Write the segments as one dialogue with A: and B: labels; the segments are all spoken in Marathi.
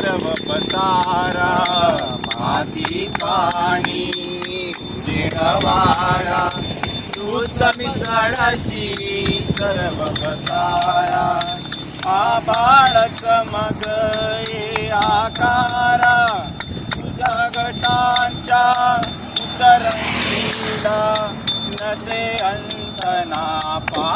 A: सर्व पसारा माती पाणी चिडवारा तुझ मिसळाशी सर्व पसारा आबाळच मग आकारा तुझ्या गटांच्या उतरंगीला नसे अंतना पा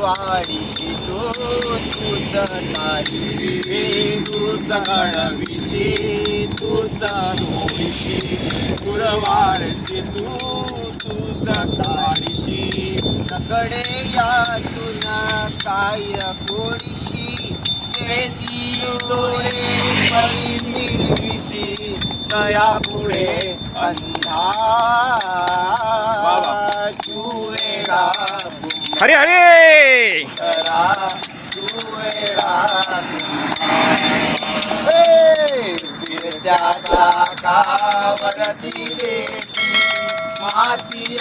A: वाडीशी तो तुझ तारीशी तुझ अडविशी तुझ तोडीशी गुरवारची तू तुझ तारीशी तकडे यातून काय कोणीशी देशी डोळे परी निर्विशी तया पुढे अंधार तू
B: हरे हरे!
A: कुंभारा तू माती